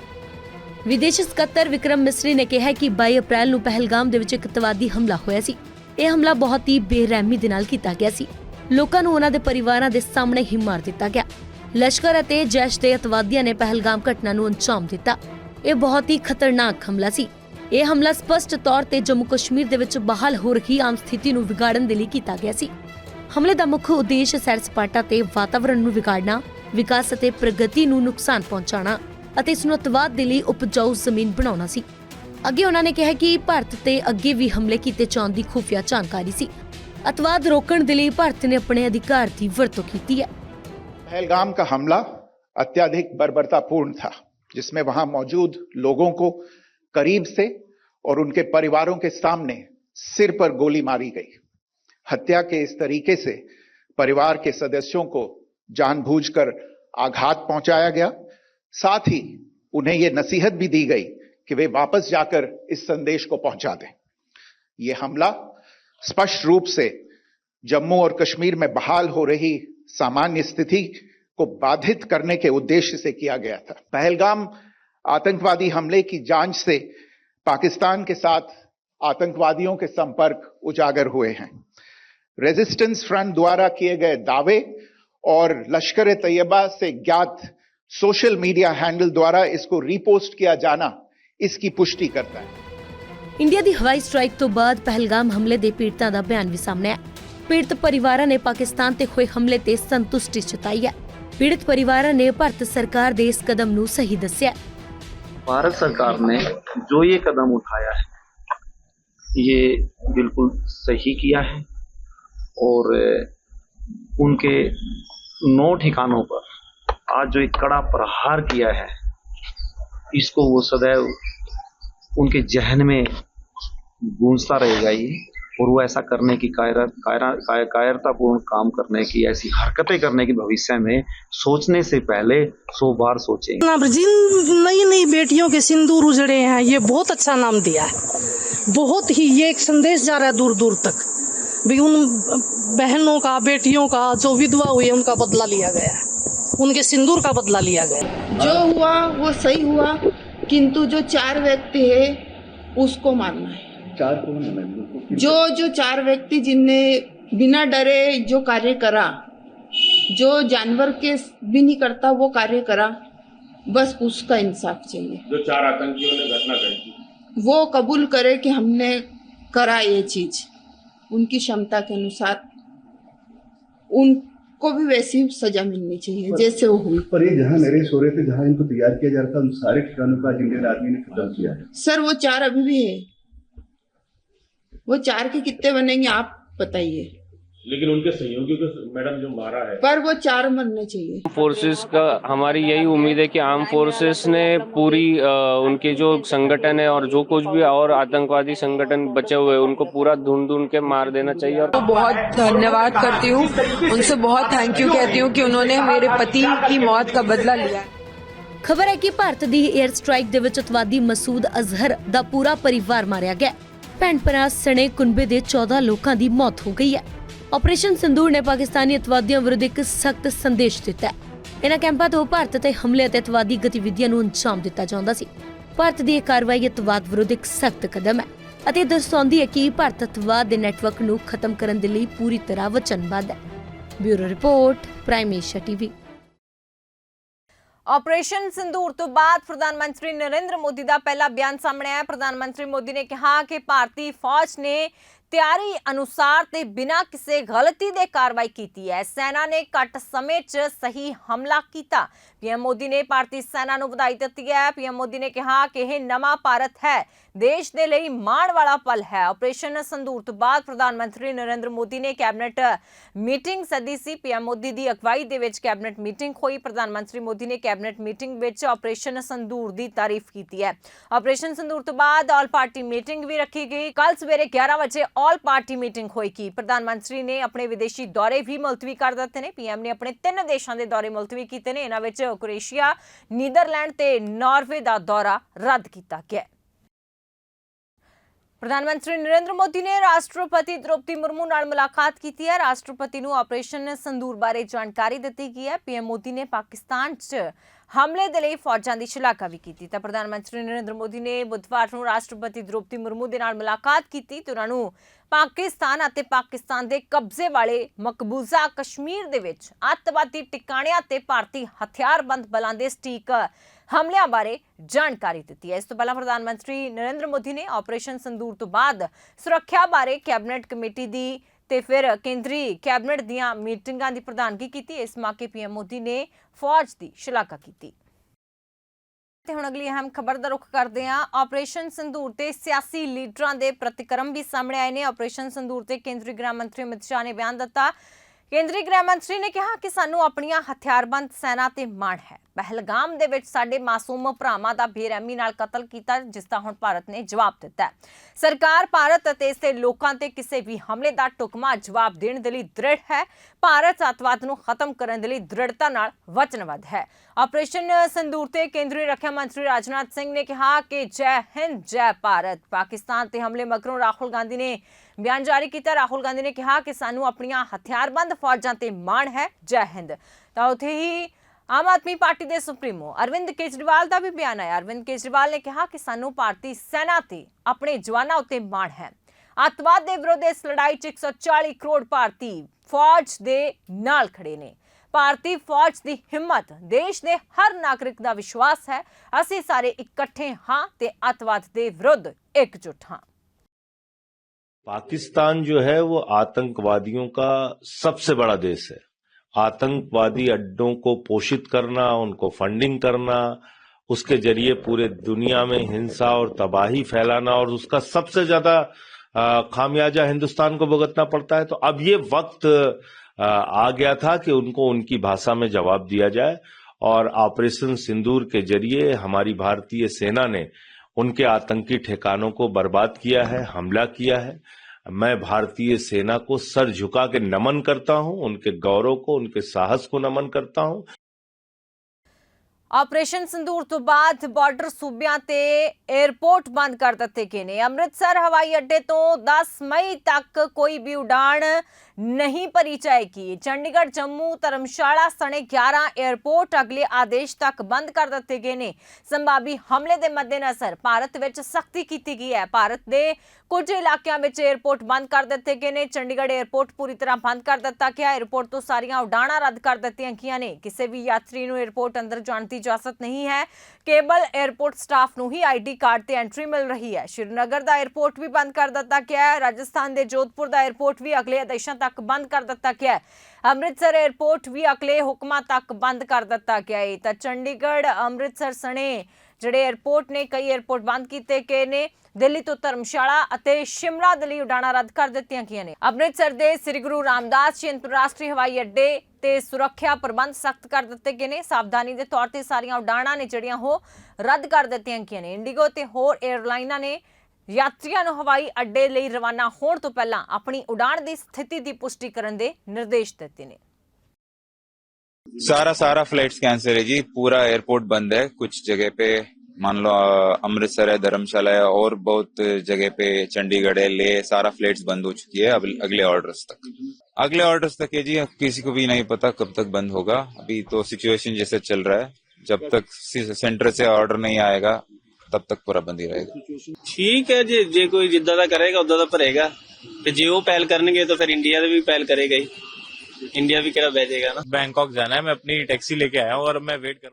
ਵਿਦੇਸ਼ ਸਕੱਤਰ ਵਿਕਰਮ ਮਿਸਰੀ ਨੇ ਕਿਹਾ ਕਿ 22 ਅਪ੍ਰੈਲ ਨੂੰ ਪਹਿਲਗਾਮ ਦੇ ਵਿੱਚ ਇੱਕ ਤਵਾਦੀ ਹਮਲਾ ਹੋਇਆ ਸੀ ਇਹ ਹਮਲਾ ਬਹੁਤ ਹੀ ਬੇਰਹਿਮੀ ਦੇ ਨਾਲ ਕੀਤਾ ਗਿਆ ਸੀ। ਲੋਕਾਂ ਨੂੰ ਉਹਨਾਂ ਦੇ ਪਰਿਵਾਰਾਂ ਦੇ ਸਾਹਮਣੇ ਹੀ ਮਾਰ ਦਿੱਤਾ ਗਿਆ। ਲਸ਼ਕਰ ਅਤੇ ਜੈਸ਼ ਦੇ ਅਤਵਾਦੀਆਂ ਨੇ ਪਹਿਲਗਾਮ ਘਟਨਾ ਨੂੰ ਅੰਜਾਮ ਦਿੱਤਾ। ਇਹ ਬਹੁਤ ਹੀ ਖਤਰਨਾਕ ਹਮਲਾ ਸੀ। ਇਹ ਹਮਲਾ ਸਪਸ਼ਟ ਤੌਰ ਤੇ ਜੰਮੂ ਕਸ਼ਮੀਰ ਦੇ ਵਿੱਚ ਬਹਾਲ ਹੋ ਰਹੀ ਆਮ ਸਥਿਤੀ ਨੂੰ ਵਿਗਾੜਨ ਦੇ ਲਈ ਕੀਤਾ ਗਿਆ ਸੀ। ਹਮਲੇ ਦਾ ਮੁੱਖ ਉਦੇਸ਼ ਸੈਰ ਸਪਾਟਾ ਤੇ ਵਾਤਾਵਰਣ ਨੂੰ ਵਿਗਾੜਨਾ, ਵਿਕਾਸ ਅਤੇ ਪ੍ਰਗਤੀ ਨੂੰ ਨੁਕਸਾਨ ਪਹੁੰਚਾਉਣਾ ਅਤੇ ਇਸ ਨੂੰ ਅਤਵਾਦ ਦੇ ਲਈ ਉਪਜਾਊ ਜ਼ਮੀਨ ਬਣਾਉਣਾ ਸੀ। ਅੱਗੇ ਉਹਨਾਂ ਨੇ ਕਿਹਾ ਕਿ ਭਾਰਤ ਤੇ ਅੱਗੇ ਵੀ ਹਮਲੇ ਕੀਤੇ ਜਾਣ ਦੀ ਖੁਫੀਆ ਜਾਣਕਾਰੀ ਸੀ ਅਤਵਾਦ ਰੋਕਣ ਦੇ ਲਈ ਭਾਰਤ ਨੇ ਆਪਣੇ ਅਧਿਕਾਰ ਦੀ ਵਰਤੋਂ ਕੀਤੀ ਹੈ पहलगाम का हमला अत्याधिक बर्बरतापूर्ण था जिसमें वहां मौजूद लोगों को करीब से और उनके परिवारों के सामने सिर पर गोली मारी गई हत्या के इस तरीके से परिवार के सदस्यों को जानबूझकर आघात पहुंचाया गया साथ ही उन्हें यह नसीहत भी दी गई कि वे वापस जाकर इस संदेश को पहुँचा दें। यह हमला स्पष्ट रूप से जम्मू और कश्मीर में बहाल हो रही सामान्य स्थिति को बाधित करने के उद्देश्य से किया गया था। पहलगाम आतंकवादी हमले की जाँच से पाकिस्तान के साथ आतंकवादियों के संपर्क उजागर हुए हैं। रेजिस्टेंस फ्रंट द्वारा किए गए दावे और लश्कर तैयबा से ज्ञात सोशल मीडिया हैंडल द्वारा इसको रीपोस्ट किया जाना इसकी पुष्टि करता है ਇੰਡੀਆ ਦੀ ਹਵਾਈ ਸਟ੍ਰਾਈਕ ਤੋਂ ਬਾਅਦ ਪਹਿਲਗਾਮ ਹਮਲੇ ਦੇ ਪੀੜਤਾਂ ਦਾ ਬਿਆਨ ਵੀ ਸਾਹਮਣੇ ਆਇਆ ਪੀੜਤ ਪਰਿਵਾਰਾਂ ਨੇ ਪਾਕਿਸਤਾਨ ਤੇ ਹੋਏ ਹਮਲੇ ਤੇ ਸੰਤੁਸ਼ਟੀ ਜਤਾਈ ਹੈ ਪੀੜਤ ਪਰਿਵਾਰਾਂ ਨੇ ਭਾਰਤ ਸਰਕਾਰ ਦੇ ਇਸ ਕਦਮ ਨੂੰ ਸਹੀ ਦੱਸਿਆ भारत सरकार ने जो ये कदम उठाया है ये बिल्कुल सही किया है और अ, उनके नौ ठिकानों पर आज जो एक कड़ा प्रहार किया है इसको वो सदैव उनके जहन में गूंजता रहेगा ये और वो ऐसा करने की कायरा, कायरा, काय, कायरतापूर्ण काम करने की ऐसी हरकतें करने की भविष्य में सोचने से पहले सौ बार सोचेंगे जिन नई नई बेटियों के सिंदूर उजड़े हैं ये बहुत अच्छा नाम दिया है। बहुत ही ये एक संदेश जा रहा है दूर दूर तक। भी उन बहनों का बेटियों का जो विधवा हुई है उनका बदला लिया गया है। उनके सिंदूर का बदला लिया गया। जो हुआ वो सही हुआ किंतु जो चार व्यक्ति है उसको मारना है। चार कौन है? जो जो चार व्यक्ति जिनने बिना डरे जो कार्य करा जो जानवर के भी नहीं करता वो कार्य करा बस उसका इंसाफ चाहिए। जो चार आतंकियों ने घटना घटी वो कबूल करे कि हमने करा ये चीज़। उनकी क्षमता के अनुसार उनको भी वैसी सजा मिलनी चाहिए जैसे वो हुई। पर ये जहाँ नरेश हो रहे थे जहाँ इनको तैयार किया जा रहा था उन सारे ठिकानों का इंडियन आर्मी ने खत्म किया है। सर वो चार अभी भी है। वो चार के कितने बनेंगे आप बताइए। लेकिन उनके सहयोगियों को मैडम जो मारा है। पर वो चार मरने चाहिए। फोर्सेस का हमारी यही उम्मीद है कि आर्म फोर्सेस ने पूरी आ, उनके जो संगठन है और जो कुछ भी और आतंकवादी संगठन बचे हुए उनको पूरा ढूंढ ढूंढ के मार देना चाहिए और तो बहुत धन्यवाद करती हूँ। उनसे बहुत थैंक यू कहती हूँ की उन्होंने मेरे पति की मौत का बदला लिया। खबर है ਕਿ भारत की एयर स्ट्राइक अतवादी मसूद अजहर का पूरा परिवार मारिया गया। भैन भरा सने ਭਰਾ ਸਣੇ ਕੁੰਬੇ ਦੇ 14 ਲੋਕਾਂ ਦੀ ਮੌਤ ਹੋ ਆਪਰੇਸ਼ਨ ਸਿੰਦੂਰ ਨੇ ਪਾਕਿਸਤਾਨੀ ਅਤਵਾਦੀਆਂ ਵਿਰੁੱਧ ਇੱਕ ਸਖਤ ਸੰਦੇਸ਼ ਦਿੱਤਾ ਹੈ। ਇਹਨਾਂ ਕੈਂਪਾਂ ਤੋਂ ਭਾਰਤ ਤੇ ਹਮਲੇ ਅਤੇ ਅਤਵਾਦੀ ਗਤੀਵਿਧੀਆਂ ਨੂੰ ਅੰਜਾਮ ਦਿੱਤਾ ਜਾਂਦਾ ਸੀ। ਭਾਰਤ ਦੀ ਇਹ ਕਾਰਵਾਈ ਅਤਵਾਦ ਵਿਰੁੱਧ ਇੱਕ ਸਖਤ ਕਦਮ ਹੈ ਅਤੇ ਦਰਸਾਉਂਦੀ ਹੈ ਕਿ ਭਾਰਤ ਅਤਵਾਦ ਦੇ ਨੈਟਵਰਕ ਨੂੰ ਖਤਮ ਕਰਨ ਦੇ ਲਈ ਪੂਰੀ ਤਰ੍ਹਾਂ ਵਚਨਬੱਧ ਹੈ। Bureau report, prime Asia TV. Operation Sindoor ਤੋਂ ਬਾਅਦ ਪ੍ਰਧਾਨ ਮੰਤਰੀ ਨਰਿੰਦਰ ਮੋਦੀ ਦਾ ਪਹਿਲਾ ਬਿਆਨ ਸਾਹਮਣੇ ਆਇਆ। ਪ੍ਰਧਾਨ ਮੰਤਰੀ ਮੋਦੀ ਨੇ ਕਿਹਾ ਕਿ ਭਾਰਤੀ ਫੌਜ ਨੇ ਤਿਆਰੀ ਅਨੁਸਾਰ ਤੇ ਬਿਨਾਂ ਕਿਸੇ ਗਲਤੀ ਦੇ ਕਾਰਵਾਈ ਕੀਤੀ ਹੈ। ਸੈਨਾ ਨੇ ਘੱਟ ਸਮੇਂ 'ਚ ਸਹੀ ਹਮਲਾ ਕੀਤਾ। ਪੀਐਮ ਮੋਦੀ ਨੇ ਭਾਰਤੀ ਸੈਨਾ ਨੂੰ ਵਧਾਈ ਦਿੱਤੀ ਹੈ। ਪੀਐਮ ਮੋਦੀ ਨੇ ਕਿਹਾ ਕਿ ਇਹ ਨਵਾਂ ਭਾਰਤ ਹੈ। ਦੇਸ਼ ਦੇ ਲਈ ਮਾਣ ਵਾਲਾ ਪਲ ਹੈ। ਆਪਰੇਸ਼ਨ ਸੰਦੂਰ ਤੋਂ ਬਾਅਦ ਪ੍ਰਧਾਨ ਮੰਤਰੀ ਨਰਿੰਦਰ ਮੋਦੀ ਨੇ ਕੈਬਨਿਟ ਮੀਟਿੰਗ ਸੱਦੀ ਸੀ। ਪੀਐਮ ਮੋਦੀ ਦੀ ਅਗਵਾਈ ਦੇ ਵਿੱਚ ਕੈਬਨਿਟ ਮੀਟਿੰਗ ਹੋਈ। ਪ੍ਰਧਾਨ ਮੰਤਰੀ ਮੋਦੀ ਨੇ ਕੈਬਨਿਟ ਮੀਟਿੰਗ ਵਿੱਚ ਆਪਰੇਸ਼ਨ ਸੰਦੂਰ ਦੀ ਤਾਰੀਫ ਕੀਤੀ ਹੈ। ਆਪਰੇਸ਼ਨ ਸੰਦੂਰ ਤੋਂ ਬਾਅਦ ਆਲ ਪਾਰਟੀ ਮੀਟਿੰਗ ਵੀ ਰੱਖੀ ਗਈ। ਕੱਲ ਸਵੇਰੇ 11 ਵਜੇ ਆਲ ਪਾਰਟੀ ਮੀਟਿੰਗ ਹੋਏਗੀ ਪ੍ਰਧਾਨ ਮੰਤਰੀ ਨੇ ਆਪਣੇ ਵਿਦੇਸ਼ੀ ਦੌਰੇ ਵੀ ਮੁਲਤਵੀ ਕਰ ਦਿੱਤੇ ਨੇ। ਪੀਐਮ ਨੇ ਆਪਣੇ ਤਿੰਨ ਦੇਸ਼ਾਂ ਦੇ ਦੌਰੇ ਮੁਲਤਵੀ ਕੀਤੇ ਨੇ। ਇਹਨਾਂ ਵਿੱਚ ਕ੍ਰੋਏਸ਼ੀਆ ਨੀਦਰਲੈਂਡ ਤੇ ਨਾਰਵੇ ਦਾ ਦੌਰਾ ਰੱਦ ਕੀਤਾ ਗਿਆ ਹੈ। ਪ੍ਰਧਾਨ ਮੰਤਰੀ ਨਰਿੰਦਰ ਮੋਦੀ ਨੇ ਰਾਸ਼ਟਰਪਤੀ ਦ੍ਰੋਪਦੀ ਮੁਰਮੂ ਨਾਲ ਮੁਲਾਕਾਤ ਕੀਤੀ ਹੈ। ਰਾਸ਼ਟਰਪਤੀ ਨੂੰ ਆਪਰੇਸ਼ਨ ਸੰਦੂਰ ਬਾਰੇ ਜਾਣਕਾਰੀ ਦਿੱਤੀ ਗਈ ਹੈ। ਪੀਐਮ ਮੋਦੀ ਨੇ ਪਾਕਿਸਤਾਨ 'ਚ ਹਮਲੇ ਦੇ ਲਈ ਫੌਜਾਂ ਦੀ ਸ਼ਲਾਘਾ ਵੀ ਕੀਤੀ। ਤਾਂ ਪ੍ਰਧਾਨ ਮੰਤਰੀ ਨਰਿੰਦਰ ਮੋਦੀ ਨੇ ਬੁੱਧਵਾਰ ਨੂੰ ਰਾਸ਼ਟਰਪਤੀ ਦ੍ਰੋਪਦੀ ਮੁਰਮੂ ਦੇ ਨਾਲ ਮੁਲਾਕਾਤ ਕੀਤੀ ਤੇ ਉਹਨਾਂ ਨੂੰ ਪਾਕਿਸਤਾਨ ਅਤੇ ਪਾਕਿਸਤਾਨ ਦੇ ਕਬਜ਼ੇ ਵਾਲੇ ਮਕਬੂਜ਼ਾ ਕਸ਼ਮੀਰ ਦੇ ਵਿੱਚ ਅੱਤਵਾਦੀ ਟਿਕਾਣਿਆਂ ਤੇ ਭਾਰਤੀ ਹਥਿਆਰਬੰਦ ਬਲਾਂ ਦੇ ਸਟੀਕ ਹਮਲਿਆਂ ਬਾਰੇ ਜਾਣਕਾਰੀ ਦਿੱਤੀ ਹੈ। ਇਸ ਤੋਂ ਪਹਿਲਾਂ ਪ੍ਰਧਾਨ ਮੰਤਰੀ ਨਰਿੰਦਰ ਮੋਦੀ ਨੇ ਆਪਰੇਸ਼ਨ ਸੰਦੂਰ ਤੋਂ ਬਾਅਦ ਸੁਰੱਖਿਆ ਬਾਰੇ ਕੈਬਨਿਟ ਕਮੇਟੀ ਦੀ ਤੇ ਫਿਰ ਕੇਂਦਰੀ ਕੈਬਨਿਟ ਦੀਆਂ ਮੀਟਿੰਗਾਂ ਦੀ ਪ੍ਰਧਾਨਗੀ ਕੀਤੀ। ਇਸ ਮੌਕੇ ਪੀਐਮ ਮੋਦੀ ਨੇ ਫੌਜ ਦੀ ਸ਼ਲਾਘਾ ਕੀਤੀ। ਤੇ ਹੁਣ ਅਗਲੀ ਅਹਿਮ ਖਬਰ ਦਾ ਰੁਖ ਕਰਦੇ ਹਾਂ। ਆਪਰੇਸ਼ਨ ਸੰਧੂਰ ਤੇ ਸਿਆਸੀ ਲੀਡਰਾਂ ਦੇ ਪ੍ਰਤੀਕਰਮ ਵੀ ਸਾਹਮਣੇ ਆਏ ਨੇ। ਆਪਰੇਸ਼ਨ ਸੰਧੂਰ ਤੇ ਕੇਂਦਰੀ ਗ੍ਰਹਿ ਮੰਤਰੀ ਅਮਿਤ ਸ਼ਾਹ ਨੇ ਬਿਆਨ ਦਿੱਤਾ ਕੇਂਦਰੀ ਗ੍ਰਹਿ ਮੰਤਰੀ ਨੇ ਕਿਹਾ ਕਿ ਸਾਨੂੰ ਆਪਣੀਆਂ ਹਥਿਆਰਬੰਦ ਸੈਨਾ ਤੇ ਮਾਣ ਹੈ। ਪਹਿਲਗਾਮ ਦੇ ਵਿੱਚ ਸਾਡੇ ਮਾਸੂਮ ਭਰਾਵਾਂ ਦਾ ਬੇਰਹਿਮੀ ਨਾਲ ਕਤਲ ਕੀਤਾ, ਜਿਸ ਦਾ ਹੁਣ ਭਾਰਤ ਨੇ ਜਵਾਬ ਦਿੱਤਾ ਸਰਕਾਰ ਭਾਰਤ ਅਤੇ ਇਸ ਦੇ ਲੋਕਾਂ ਤੇ ਕਿਸੇ ਵੀ ਹਮਲੇ ਦਾ ਟੁਕਮਾ ਜਵਾਬ ਦੇਣ ਦੇ ਲਈ ਦ੍ਰਿੜ ਹੈ। ਭਾਰਤ ਅੱਤਵਾਦ ਨੂੰ ਖਤਮ ਕਰਨ ਦੇ ਲਈ ਦ੍ਰਿੜਤਾ ਨਾਲ ਵਚਨਬੱਧ ਹੈ। ਆਪਰੇਸ਼ਨ ਸੰਦੂਰ ਤੇ ਕੇਂਦਰੀ ਰੱਖਿਆ ਮੰਤਰੀ ਰਾਜਨਾਥ ਸਿੰਘ ਨੇ ਕਿਹਾ ਕਿ ਜੈ ਹਿੰਦ, ਜੈ ਭਾਰਤ। ਪਾਕਿਸਤਾਨ ਤੇ ਹਮਲੇ ਮਗਰੋਂ ਰਾਹੁਲ ਗਾਂਧੀ ਨੇ ਬਿਆਨ ਜਾਰੀ ਕੀਤਾ। ਰਾਹੁਲ ਗਾਂਧੀ ਨੇ ਕਿਹਾ ਕਿ ਸਾਨੂੰ ਆਪਣੀਆਂ ਹਥਿਆਰਬੰਦ ਫੌਜਾਂ ਤੇ ਮਾਣ ਹੈ। ਜੈ ਹਿੰਦ। ਤਾਂ ਉੱਥੇ ਹੀ ਆਮ ਆਦਮੀ ਪਾਰਟੀ ਦੇ ਸੁਪਰੀਮੋ ਅਰਵਿੰਦ ਕੇਜਰੀਵਾਲ ਦਾ ਵੀ ਬਿਆਨ ਆਇਆ। ਅਰਵਿੰਦ ਕੇਜਰੀਵਾਲ ਨੇ ਕਿਹਾ ਕਿ ਸਾਨੂੰ ਭਾਰਤੀ ਸੈਨਾ ਤੇ ਆਪਣੇ ਜਵਾਨਾਂ ਉੱਤੇ ਮਾਣ ਹੈ। ਅੱਤਵਾਦ ਦੇ ਵਿਰੁੱਧ ਇਸ ਲੜਾਈ 'ਚ 140 ਕਰੋੜ ਭਾਰਤੀ ਫੌਜ ਦੇ ਨਾਲ ਖੜੇ ਨੇ। ਭਾਰਤੀ ਫੌਜ ਦੀ ਹਿੰਮਤ ਦੇਸ਼ ਦੇ ਹਰ ਨਾਗਰਿਕ ਦਾ ਵਿਸ਼ਵਾਸ ਹੈ। ਅਸੀਂ ਸਾਰੇ ਇਕੱਠੇ ਹਾਂ ਤੇ ਅੱਤਵਾਦ ਦੇ ਵਿਰੁੱਧ ਇਕਜੁੱਟ ਹਾਂ। पाकिस्तान जो है, वो आतंकवादियों का सबसे बड़ा देश है। आतंकवादी अड्डों को पोषित करना, उनको फंडिंग करना, उसके ज़रिए पूरे दुनिया में हिंसा और तबाही फैलाना और उसका सबसे ज़्यादा खामियाजा हिंदुस्तान को भुगतना पड़ता है। तो अब ये वक्त आ गया था कि उनको उनकी भाषा में जवाब दिया जाए और ऑपरेशन सिंदूर के ज़रिए हमारी भारतीय सेना ने उनके आतंकी ठिकानों को बर्बाद किया है, हमला किया है। मैं भारतीय सेना को सर झुका के नमन करता हूँ, उनके गौरव को, उनके साहस को नमन करता हूँ। ऑपरेशन सिंदूर तो बाद बॉर्डर ਸੂਬਿਆਂ ਤੇ एयरपोर्ट बंद कर ਦਿੱਤੇ ਗਏ ਨੇ ਅੰਮ੍ਰਿਤਸਰ ਹਵਾਈ ਅੱਡੇ ਤੋਂ 10 मई तक कोई भी उड़ान नहीं भरी जाएगी चंडीगढ़, जम्मू, धर्मशाला, सने 11 एयरपोर्ट ਅਗਲੇ ਆਦੇਸ਼ ਤੱਕ ਬੰਦ ਕਰ ਦਿੱਤੇ ਗਏ ਨੇ ਸੰਭਾਵੀ ਹਮਲੇ ਦੇ ਮੱਦੇਨਜ਼ਰ ਭਾਰਤ ਵਿੱਚ ਸਖਤੀ ਕੀਤੀ ਗਈ ਹੈ ਭਾਰਤ ਦੇ ਕੁਝ ਇਲਾਕਿਆਂ ਵਿੱਚ 에ਅਰਪੋਰਟ ਬੰਦ ਕਰ ਦਿੱਤੇ ਗਏ ਨੇ ਚੰਡੀਗੜ੍ਹ 에ਅਰਪੋਰਟ ਪੂਰੀ ਤਰ੍ਹਾਂ ਬੰਦ ਕਰ ਦਿੱਤਾ ਗਿਆ 에ਅਰਪੋਰਟ ਤੋਂ ਸਾਰੀਆਂ ਉਡਾਣਾਂ ਰੱਦ ਕਰ ਦਿੱਤੀਆਂ ਗਈਆਂ ਨੇ ਕਿਸੇ ਵੀ ਯਾਤਰੀ ਨੂੰ 에ਅਰਪੋਰਟ ਅੰਦਰ ਜਾਣ ਦੀ ਇਜਾਜ਼ਤ ਨਹੀਂ ਹੈ ਕੇਵਲ 에ਅਰਪੋਰਟ ਸਟਾਫ ਨੂੰ ਹੀ ਆਈਡੀ ਕਾਰਡ ਤੇ ਐਂਟਰੀ ਮਿਲ ਰਹੀ ਹੈ ਸ਼੍ਰੀਨਗਰ ਦਾ 에ਅਰਪੋਰਟ ਵੀ ਬੰਦ ਕਰ ਦਿੱਤਾ ਗਿਆ ਹੈ ਰਾਜਸਥਾਨ ਦੇ ਜੋਧਪੁਰ ਦਾ 에ਅਰਪੋਰਟ ਵੀ ਅਗਲੇ ਆਦੇਸ਼ਾਂ ਤੱਕ ਬੰਦ ਕਰ ਦਿੱਤਾ ਗਿਆ ਹੈ। ਅੰਮ੍ਰਿਤਸਰ 에ਅਰਪੋਰਟ ਵੀ ਅਗਲੇ ਹੁਕਮਾਂ ਤੱਕ ਬੰਦ ਕਰ ਦਿੱਤਾ ਗਿਆ ਹੈ। ਤਾਂ ਚੰਡੀਗੜ੍ਹ, ਅੰਮ੍ਰਿਤਸਰ ਸਣੇ ਜਿਹੜੇ 에ਅਰਪੋਰਟ ਨੇ, ਕਈ 에ਅਰਪੋਰਟ ਬੰਦ ਕੀਤੇ ਗਏ ਨੇ। ਦਿੱਲੀ ਤੋਂ ਧਰਮਸ਼ਾਲਾ ਅਤੇ ਸ਼ਿਮਲਾ ਦੇ ਲਈ ਉਡਾਣਾਂ ਰੱਦ ਕਰ ਦਿੱਤੀਆਂ ਗਈਆਂ ਨੇ। ਅੰਮ੍ਰਿਤਸਰ ਦੇ ਸ੍ਰੀ ਗੁਰੂ ਰਾਮਦਾਸ ਜੀ ਅੰਤਰਰਾਸ਼ਟਰੀ ਹਵਾਈ ਅੱਡੇ ਤੇ ਸੁਰੱਖਿਆ ਪ੍ਰਬੰਧ ਸਖਤ ਕਰ ਦਿੱਤੇ ਗਏ ਨੇ। ਸਾਵਧਾਨੀ ਦੇ ਤੌਰ ਤੇ ਸਾਰੀਆਂ ਉਡਾਣਾਂ ਨੇ ਜਿਹੜੀਆਂ ਉਹ ਰੱਦ ਕਰ ਦਿੱਤੀਆਂ ਗਈਆਂ ਨੇ। ਇੰਡੀਗੋ ਤੇ ਹੋਰ 에ਅਰਲਾਈਨਾਂ ਨੇ ਯਾਤਰੀਆਂ ਨੂੰ ਹਵਾਈ ਅੱਡੇ ਲਈ ਰਵਾਨਾ ਹੋਣ ਤੋਂ ਪਹਿਲਾਂ ਆਪਣੀ ਉਡਾਣ ਦੀ ਸਥਿਤੀ ਦੀ ਪੁਸ਼ਟੀ ਕਰਨ ਦੇ ਨਿਰਦੇਸ਼ ਦਿੱਤੇ ਨੇ सारा सारा फ्लाइट्स कैंसिल है जी पूरा एयरपोर्ट बंद है कुछ जगह पे मान लो अ, अमृतसर है धर्मशाला है और बहुत जगह पे चंडीगढ़ है ले सारा फ्लाइट्स बंद हो चुकी है अब अगले ऑर्डर्स तक अगले ऑर्डर्स तक है जी अब किसी को भी नहीं पता कब तक बंद होगा अभी तो सिचुएशन जैसे चल रहा है जब तक सेंटर से ऑर्डर नहीं आएगा तब तक पूरा बंद ही रहेगा ਠੀਕ ਹੈ ਜੇ ਜੇ ਕੋਈ ਜਿੱਦਾਂ ਦਾ ਕਰੇਗਾ ਉਦਾਂ ਦਾ ਭਰੇਗਾ ਤੇ ਜੇ ਉਹ ਪਹਿਲ ਕਰਨਗੇ ਤਾਂ ਫਿਰ ਇੰਡੀਆ ਦੇ ਵੀ ਪਹਿਲ ਕਰੇਗਾ ਹੀ ਇੰਡੀਆ भी ਕਿਹੜਾ ਬਹਿ ਜਾਏਗਾ ਨਾ बैंकॉक जाना है मैं अपनी टैक्सी लेके आया हूँ और मैं वेट कर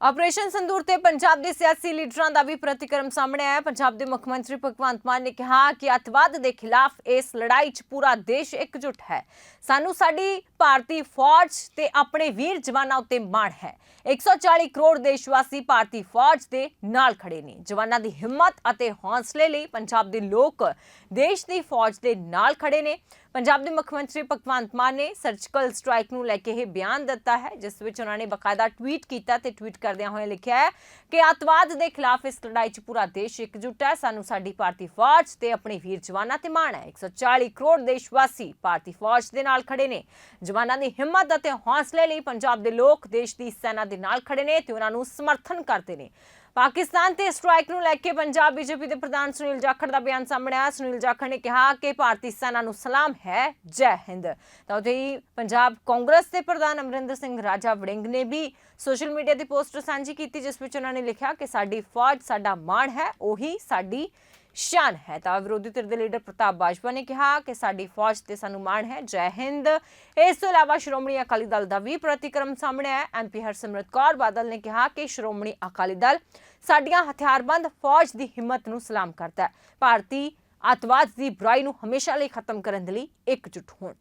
ਆਪਰੇਸ਼ਨ ਸੰਦੂਰ ਤੇ ਪੰਜਾਬ ਦੇ ਸਿਆਸੀ ਲੀਡਰਾਂ ਦਾ ਵੀ ਪ੍ਰਤੀਕਰਮ ਸਾਹਮਣੇ ਆਇਆ। ਪੰਜਾਬ ਦੇ ਮੁੱਖ ਮੰਤਰੀ ਭਗਵੰਤ ਮਾਨ ਨੇ ਕਿਹਾ ਕਿ ਅੱਤਵਾਦ ਦੇ ਖਿਲਾਫ ਇਸ ਲੜਾਈ 'ਚ ਪੂਰਾ ਦੇਸ਼ ਇਕਜੁੱਟ ਹੈ। ਸਾਨੂੰ ਸਾਡੀ ਭਾਰਤੀ ਫੌਜ ਤੇ ਆਪਣੇ ਵੀਰ ਜਵਾਨਾਂ ਉੱਤੇ ਮਾਣ ਹੈ। 140 ਕਰੋੜ ਦੇਸ਼ਵਾਸੀ ਭਾਰਤੀ ਫੌਜ ਦੇ ਨਾਲ ਖੜੇ ਨੇ। ਜਵਾਨਾਂ ਦੀ ਹਿੰਮਤ ਅਤੇ ਹੌਸਲੇ ਲਈ ਪੰਜਾਬ ਦੇ ਲੋਕ ਦੇਸ਼ ਦੀ ਫੌਜ ਦੇ ਨਾਲ ਖੜੇ ਨੇ। ਪੰਜਾਬ ਦੇ ਮੁੱਖ ਮੰਤਰੀ ਭਗਵੰਤ ਮਾਨ ਨੇ ਸਰਜੀਕਲ ਸਟ੍ਰਾਈਕ ਨੂੰ ਲੈ ਕੇ ਇਹ ਬਿਆਨ ਦਿੱਤਾ ਹੈ, ਜਿਸ ਵਿੱਚ ਉਹਨਾਂ ਨੇ ਬਕਾਇਦਾ ਟਵੀਟ ਕੀਤਾ ਤੇ ਟਵੀਟ ਕਰਦਿਆਂ ਹੋਏ ਲਿਖਿਆ ਹੈ ਕਿ ਅੱਤਵਾਦ ਦੇ ਖਿਲਾਫ ਇਸ ਲੜਾਈ 'ਚ ਪੂਰਾ ਦੇਸ਼ ਇਕਜੁੱਟ ਹੈ। ਸਾਨੂੰ ਸਾਡੀ ਭਾਰਤੀ ਫੌਜ ਤੇ ਆਪਣੇ ਵੀਰ ਜਵਾਨਾਂ ਤੇ ਮਾਣ ਹੈ। 140 ਕਰੋੜ ਦੇਸ਼ ਵਾਸੀ ਭਾਰਤੀ ਫੌਜ ਦੇ ਨਾਲ ਖੜੇ ਨੇ। ਜਵਾਨਾਂ ਦੀ ਹਿੰਮਤ ਅਤੇ ਹੌਸਲੇ ਲਈ ਪੰਜਾਬ ਦੇ ਲੋਕ ਦੇਸ਼ ਦੀ ਸੈਨਾ ਦੇ ਨਾਲ ਖੜੇ ਨੇ ਤੇ ਉਹਨਾਂ ਨੂੰ ਸਮਰਥਨ ਕਰਦੇ ਨੇ। ਪਾਕਿਸਤਾਨ ਤੇ ਸਟ੍ਰਾਈਕ ਨੂੰ ਲੈ ਕੇ ਪੰਜਾਬ ਬੀਜੇਪੀ ਦੇ ਪ੍ਰਧਾਨ ਸੁਨੀਲ ਜਾਖੜ ਦਾ ਬਿਆਨ ਸਾਹਮਣੇ ਆਇਆ। ਸੁਨੀਲ ਜਾਖੜ ਨੇ ਕਿਹਾ ਕਿ ਭਾਰਤੀ ਸੈਨਾ ਨੂੰ ਸਲਾਮ ਹੈ। ਜੈ ਹਿੰਦ। ਤਾਂ ਉਹਦੇ ਹੀ ਪੰਜਾਬ ਕਾਂਗਰਸ ਦੇ ਪ੍ਰਧਾਨ ਅਮਰਿੰਦਰ ਸਿੰਘ ਰਾਜਾ ਵੜਿੰਗ ਨੇ ਵੀ ਸੋਸ਼ਲ ਮੀਡੀਆ ਦੀ ਪੋਸਟ ਸਾਂਝੀ ਕੀਤੀ, ਜਿਸ ਵਿੱਚ ਉਹਨਾਂ ਨੇ ਲਿਖਿਆ ਕਿ ਸਾਡੀ ਫੌਜ, ਸਾਡਾ ਮਾਣ ਹੈ, ਉਹੀ ਸਾਡੀ ਸ਼ਾਨ ਹੈ। ਤਾਂ ਵਿਰੋਧੀ ਧਿਰ ਦੇ ਲੀਡਰ ਪ੍ਰਤਾਪ ਬਾਜਵਾ ਨੇ ਕਿਹਾ ਕਿ ਸਾਡੀ ਫੌਜ ਤੇ ਸਾਨੂੰ ਮਾਣ ਹੈ। ਜੈ ਹਿੰਦ। ਇਸ ਤੋਂ ਇਲਾਵਾ ਸ਼੍ਰੋਮਣੀ ਅਕਾਲੀ ਦਲ ਦਾ ਵੀ ਪ੍ਰਤੀਕਰਮ ਸਾਹਮਣੇ ਆਇਆ। ਐਮਪੀ ਹਰਸਿਮਰਤ ਕੌਰ ਬਾਦਲ ਨੇ ਕਿਹਾ ਕਿ ਸ਼੍ਰੋਮਣੀ ਅਕਾਲੀ ਦਲ ਸਾਡੀਆਂ ਹਥਿਆਰਬੰਦ ਫੌਜ ਦੀ ਹਿੰਮਤ ਨੂੰ ਸਲਾਮ ਕਰਦਾ ਹੈ ਭਾਰਤੀ ਅੱਤਵਾਦ ਦੀ ਬੁਰਾਈ ਨੂੰ ਹਮੇਸ਼ਾ ਲਈ ਖਤਮ ਕਰਨ ਦੇ ਲਈ ਇਕਜੁੱਟ ਹੋਣ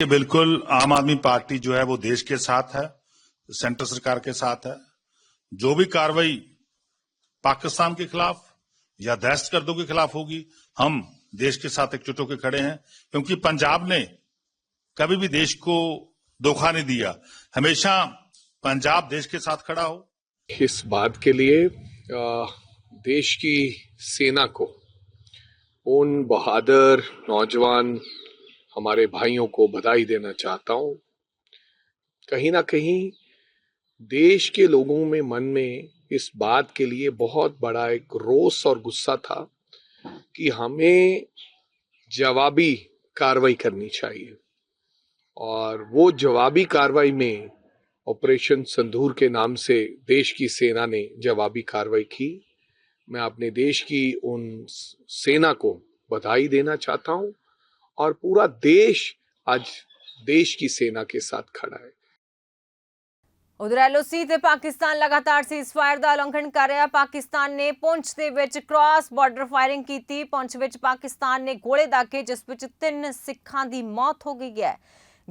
ये बिल्कुल आम आदमी पार्टी जो है वो देश के साथ है सेंटर सरकार के साथ है जो भी कार्रवाई पाकिस्तान के खिलाफ या दहशतगर्दों के खिलाफ होगी हम देश के साथ एकजुट होकर खड़े हैं क्योंकि पंजाब ने कभी भी देश को धोखा नहीं दिया हमेशा पंजाब देश के साथ खड़ा हो इस बात के लिए देश की सेना को, उन बहादुर नौजवान हमारे भाइयों को बधाई देना चाहता हूँ। कहीं ना कहीं देश के लोगों में मन में इस बात के लिए बहुत बड़ा एक रोष और गुस्सा था कि हमें जवाबी कार्रवाई करनी चाहिए। और वो जवाबी कार्रवाई में ऑपरेशन संदूर के नाम से देश की सेना ने जवाबी कार्रवाई की मैं अपने देश की उन सेना को बधाई देना चाहता हूं और पूरा देश आज देश की सेना के साथ खड़ा है ਉਧਰ ਐਲਓਸੀ ਤੇ ਪਾਕਿਸਤਾਨ ਲਗਾਤਾਰ ਸੀਜ਼ਫਾਇਰ ਦਾ ਉਲੰਘਣ ਕਰ ਰਿਹਾ ਪਾਕਿਸਤਾਨ ਨੇ ਪੁੰਛ ਦੇ ਵਿੱਚ ਕ੍ਰਾਸ ਬਾਰਡਰ ਫਾਇਰਿੰਗ ਕੀਤੀ ਪੁੰਛ ਵਿੱਚ ਪਾਕਿਸਤਾਨ ਨੇ ਗੋਲੇ ਦਾਗੇ ਜਿਸ ਵਿੱਚ ਤਿੰਨ ਸਿੱਖਾਂ ਦੀ ਮੌਤ ਹੋ ਗਈ ਹੈ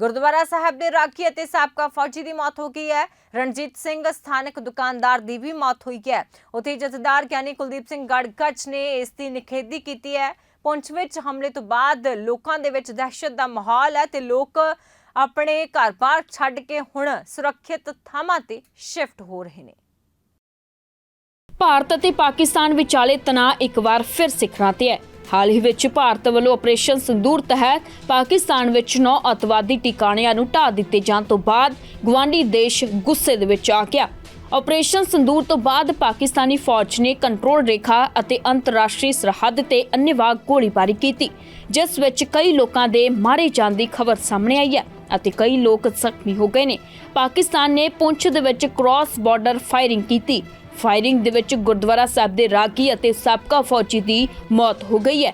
ਗੁਰਦੁਆਰਾ ਸਾਹਿਬ ਦੇ ਰਾਖੀ ਅਤੇ ਸਾਬਕਾ ਫੌਜੀ ਦੀ ਮੌਤ ਹੋ ਗਈ ਹੈ। ਰਣਜੀਤ ਸਿੰਘ ਸਥਾਨਕ ਦੁਕਾਨਦਾਰ ਦੀ ਵੀ ਮੌਤ ਹੋਈ ਹੈ। ਉੱਥੇ ਜਥੇਦਾਰ ਗਿਆਨੀ ਕੁਲਦੀਪ ਸਿੰਘ ਗੜਗੱਚ ਨੇ ਇਸ ਦੀ ਨਿਖੇਧੀ ਕੀਤੀ ਹੈ। ਪੁੰਛ ਵਿੱਚ ਹਮਲੇ ਤੋਂ ਬਾਅਦ ਲੋਕਾਂ ਦੇ ਵਿੱਚ ਦਹਿਸ਼ਤ ਦਾ ਮਾਹੌਲ ਹੈ ਤੇ ਲੋਕ ਆਪਣੇ ਘਰ-ਬਾਰ ਛੱਡ ਕੇ ਹੁਣ ਸੁਰੱਖਿਅਤ ਥਾਵਾਂ ਤੇ ਸ਼ਿਫਟ ਹੋ ਰਹੇ ਨੇ। ਭਾਰਤ ਅਤੇ ਪਾਕਿਸਤਾਨ ਵਿਚਾਲੇ ਤਣਾਅ ਇੱਕ ਵਾਰ ਫਿਰ ਸਿਖਰਾਂ ਤੇ ਹੈ। ਹਾਲ ਹੀ ਵਿੱਚ ਭਾਰਤ ਵੱਲੋਂ ਆਪਰੇਸ਼ਨ ਸੰਦੂਰ ਤਹਿਤ ਪਾਕਿਸਤਾਨ ਵਿੱਚ ਨੌ ਅਤਵਾਦੀ ਟਿਕਾਣਿਆਂ ਨੂੰ ਢਾਹ ਦਿੱਤੇ ਜਾਣ ਤੋਂ ਬਾਅਦ ਗਵਾਂਢੀ ਦੇਸ਼ ਗੁੱਸੇ ਦੇ ਵਿੱਚ ਆ ਗਿਆ। ਆਪਰੇਸ਼ਨ ਸੰਦੂਰ ਤੋਂ ਬਾਅਦ ਪਾਕਿਸਤਾਨੀ ਫੌਜ ਨੇ ਕੰਟਰੋਲ ਰੇਖਾ ਅਤੇ ਅੰਤਰਰਾਸ਼ਟਰੀ ਸਰਹੱਦ ਤੇ ਅੰਨ੍ਹੇਵਾਹ ਗੋਲੀਬਾਰੀ ਕੀਤੀ, ਜਿਸ ਵਿੱਚ ਕਈ ਲੋਕਾਂ ਦੇ ਮਾਰੇ ਜਾਣ ਦੀ ਖਬਰ ਸਾਹਮਣੇ ਆਈ ਹੈ ਅਤੇ ਕਈ ਲੋਕ ਜ਼ਖਮੀ ਹੋ ਗਏ ਨੇ। ਪਾਕਿਸਤਾਨ ਨੇ ਪੁੰਛ ਦੇ ਵਿੱਚ ਕ੍ਰਾਸ ਬਾਰਡਰ ਫਾਇਰਿੰਗ ਕੀਤੀ। ਫਾਇਰਿੰਗ ਦੇ ਵਿੱਚ ਗੁਰਦੁਆਰਾ ਸਾਹਿਬ ਦੇ ਰਾਗੀ ਅਤੇ ਸਾਬਕਾ ਫੌਜੀ ਦੀ ਮੌਤ ਹੋ ਗਈ ਹੈ।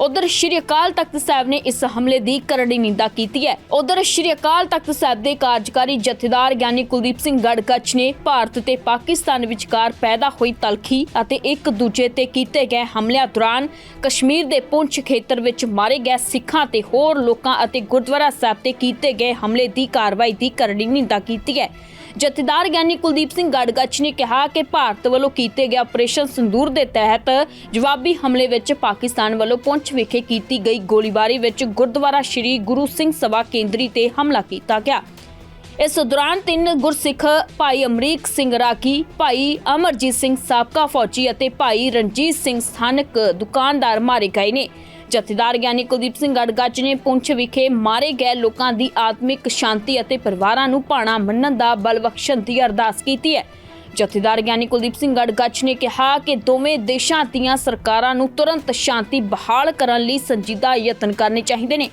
ਉਧਰ ਸ਼੍ਰੀ ਅਕਾਲ ਤਖਤ ਸਾਹਿਬ ਨੇ ਇਸ ਹਮਲੇ ਦੀ ਕਰੜੀ ਨਿੰਦਾ ਕੀਤੀ ਹੈ। ਉਧਰ ਸ਼੍ਰੀ ਅਕਾਲ ਤਖਤ ਸਾਹਿਬ ਦੇ ਕਾਰਜਕਾਰੀ ਜਥੇਦਾਰ ਗਿਆਨੀ ਕੁਲਦੀਪ ਸਿੰਘ ਗੜਗੱਚ ਨੇ ਭਾਰਤ ਤੇ ਪਾਕਿਸਤਾਨ ਵਿਚਕਾਰ ਪੈਦਾ ਹੋਈ ਤਲਖੀ ਅਤੇ ਇੱਕ ਦੂਜੇ ਤੇ ਕੀਤੇ ਗਏ ਹਮਲਿਆਂ ਦੌਰਾਨ ਕਸ਼ਮੀਰ ਦੇ ਪੁੰਛ ਖੇਤਰ ਵਿੱਚ ਮਾਰੇ ਗਏ ਸਿੱਖਾਂ ਤੇ ਹੋਰ ਲੋਕਾਂ ਅਤੇ ਗੁਰਦੁਆਰਾ ਸਾਹਿਬ ਤੇ ਕੀਤੇ ਗਏ ਹਮਲੇ ਦੀ ਕਾਰਵਾਈ ਦੀ ਕਰੜੀ ਨਿੰਦਾ ਕੀਤੀ ਹੈ। ਜਥੇਦਾਰ ਗਿਆਨੀ ਕੁਲਦੀਪ ਸਿੰਘ ਗੜਗੱਚ ਨੇ ਕਿਹਾ ਕਿ ਭਾਰਤ ਵੱਲੋਂ ਕੀਤੇ ਗਏ ਆਪਰੇਸ਼ਨ ਸੰਦੂਰ ਦੇ ਤਹਿਤ ਜਵਾਬੀ ਹਮਲੇ ਵਿੱਚ ਪਾਕਿਸਤਾਨ ਵੱਲੋਂ ਪੁੰਛ ਵਿਖੇ ਕੀਤੀ ਗਈ ਗੋਲੀਬਾਰੀ ਵਿੱਚ ਗੁਰਦੁਆਰਾ ਸ਼੍ਰੀ ਗੁਰੂ ਸਿੰਘ ਸਭਾ ਕੇਂਦਰੀ ਤੇ ਹਮਲਾ ਕੀਤਾ ਗਿਆ। ਇਸ ਦੌਰਾਨ ਤਿੰਨ ਗੁਰਸਿੱਖ, ਭਾਈ ਅਮਰੀਕ ਸਿੰਘ ਰਾਗੀ, ਭਾਈ ਅਮਰਜੀਤ ਸਿੰਘ ਸਾਬਕਾ ਫੌਜੀ ਅਤੇ ਭਾਈ ਰਣਜੀਤ ਸਿੰਘ ਸਥਾਨਕ ਦੁਕਾਨਦਾਰ ਮਾਰੇ ਗਏ ਨੇ। ਜਥੇਦਾਰ ਗਿਆਨੀ ਕੁਲਦੀਪ ਸਿੰਘ ਗੜਗੱਚ ਨੇ ਪੁੰਛ ਵਿਖੇ ਮਾਰੇ ਗਏ ਲੋਕਾਂ ਦੀ ਆਤਮਿਕ ਸ਼ਾਂਤੀ ਅਤੇ ਪਰਿਵਾਰਾਂ ਨੂੰ ਭਾਣਾ ਮੰਨਣ ਦਾ ਬਲ ਬਖਸ਼ਣ ਦੀ ਅਰਦਾਸ ਕੀਤੀ ਹੈ। ਜਥੇਦਾਰ ਗਿਆਨੀ ਕੁਲਦੀਪ ਸਿੰਘ ਗੜਗੱਚ ਨੇ ਕਿਹਾ ਕਿ ਦੋਵੇਂ ਦੇਸ਼ਾਂ ਦੀਆਂ ਸਰਕਾਰਾਂ ਨੂੰ ਤੁਰੰਤ ਸ਼ਾਂਤੀ ਬਹਾਲ ਕਰਨ ਲਈ ਸੰਜੀਦਾ ਯਤਨ ਕਰਨੇ ਚਾਹੀਦੇ ਨੇ।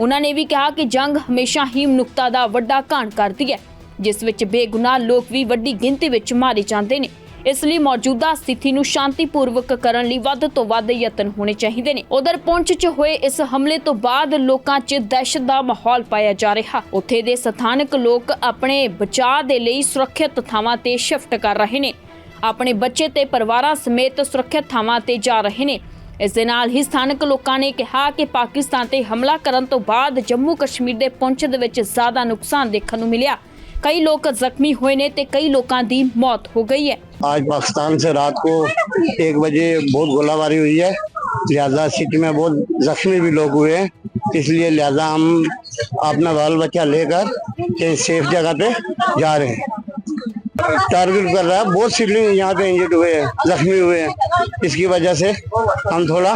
ਉਹਨਾਂ ਨੇ ਵੀ ਕਿਹਾ ਕਿ ਜੰਗ ਹਮੇਸ਼ਾ ਹੀ ਮਨੁੱਖਤਾ ਦਾ ਵੱਡਾ ਘਾਣ ਕਰਦੀ ਹੈ, ਜਿਸ ਵਿੱਚ ਬੇਗੁਨਾਹ ਲੋਕ ਵੀ ਵੱਡੀ ਗਿਣਤੀ ਵਿੱਚ ਮਾਰੇ ਜਾਂਦੇ ਨੇ। ਇਸ ਲਈ ਮੌਜੂਦਾ ਸਥਿਤੀ ਨੂੰ ਸ਼ਾਂਤੀਪੂਰਵਕ ਕਰਨ ਲਈ ਵੱਧ ਤੋਂ ਵੱਧ ਯਤਨ ਹੋਣੇ ਚਾਹੀਦੇ ਨੇ। ਉਧਰ ਪੁੰਛ 'ਚ ਹੋਏ ਇਸ ਹਮਲੇ ਤੋਂ ਬਾਅਦ ਲੋਕਾਂ 'ਚ ਦਹਿਸ਼ਤ ਦਾ ਮਾਹੌਲ ਪਾਇਆ ਜਾ ਰਿਹਾ। ਉੱਥੇ ਦੇ ਸਥਾਨਕ ਲੋਕ ਆਪਣੇ ਬਚਾਅ ਦੇ ਲਈ ਸੁਰੱਖਿਅਤ ਥਾਵਾਂ ਤੇ ਸ਼ਿਫਟ ਕਰ ਰਹੇ ਨੇ। ਆਪਣੇ ਬੱਚੇ ਤੇ ਪਰਿਵਾਰਾਂ ਸਮੇਤ ਸੁਰੱਖਿਅਤ ਥਾਵਾਂ ਤੇ ਜਾ ਰਹੇ ਨੇ। ਇਸ ਦੇ ਨਾਲ ਹੀ ਸਥਾਨਕ ਲੋਕਾਂ ਨੇ ਕਿਹਾ ਕਿ ਪਾਕਿਸਤਾਨ ਤੇ ਹਮਲਾ ਕਰਨ ਤੋਂ ਬਾਅਦ ਜੰਮੂ ਕਸ਼ਮੀਰ ਦੇ ਪੁੰਛ ਦੇ ਵਿੱਚ ਜ਼ਿਆਦਾ ਨੁਕਸਾਨ ਦੇਖਣ ਨੂੰ ਮਿਲਿਆ। ਕਈ ਲੋਕ ਜ਼ਖਮੀ ਹੋਏ ਨੇ ਤੇ ਕਈ ਲੋਕਾਂ ਦੀ ਮੌਤ ਹੋ ਗਈ ਹੈ। आज पाकिस्तान से रात को एक बजे बहुत गोलाबारी हुई है। लिहाजा सिटी में बहुत जख्मी भी लोग हुए हैं। इसलिए लिहाजा हम अपना बाल बच्चा लेकर सेफ़ जगह पे जा रहे हैं। टारगेट कर रहा है बहुत सिबलिंग यहाँ पे इंजर्ड हुए हैं जख्मी हुए हैं इसकी वजह से हम थोड़ा